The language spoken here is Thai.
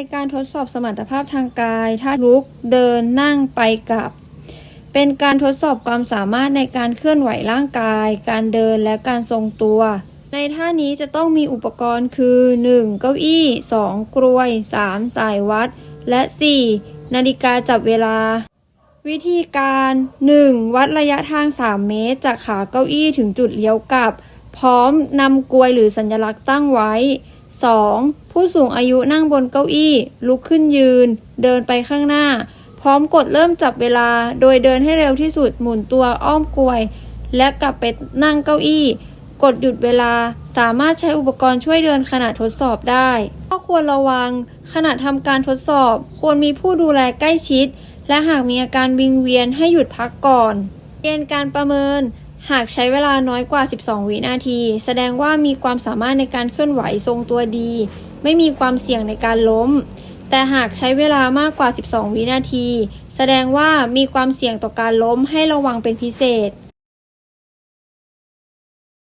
ในการทดสอบสมรรถภาพทางกายท่าลุกเดินนั่งไปกลับ เป็นการทดสอบความสามารถในการเคลื่อนไหวร่างกาย การเดินและการทรงตัว ในท่านี้จะต้องมีอุปกรณ์คือ 1. เก้าอี้ 2. กรวย 3. สายวัด และ 4. นาฬิกาจับเวลา วิธีการ 1. วัดระยะทาง 3 เมตร จากขาเก้าอี้ถึงจุดเลี้ยวกลับ พร้อมนำกลวยหรือสัญลักษณ์ตั้งไว้ 2. ผู้สูงอายุนั่งบนเก้าอี้ ลุกขึ้นยืน เดินไปข้างหน้า พร้อมกดเริ่มจับเวลา โดยเดินให้เร็วที่สุดหมุนตัวอ้อมกลวย และกลับไปนั่งเก้าอี้ กดหยุดเวลาสามารถใช้อุปกรณ์ช่วยเดินขณะทดสอบได้ข้อควรระวัง ขณะทำการทดสอบ ควรมีผู้ดูแลใกล้ชิด และหากมีอาการวิงเวียนให้หยุดพักก่อน เกณฑ์การประเมิน หากใช้เวลาน้อยกว่า 12 วินาที แสดงว่ามีความสามารถในการเคลื่อนไหวทรงตัวดี ไม่มีความเสี่ยงในการล้ม แต่หากใช้เวลามากกว่า 12 วินาที แสดงว่ามีความเสี่ยงต่อการล้มให้ระวังเป็นพิเศษ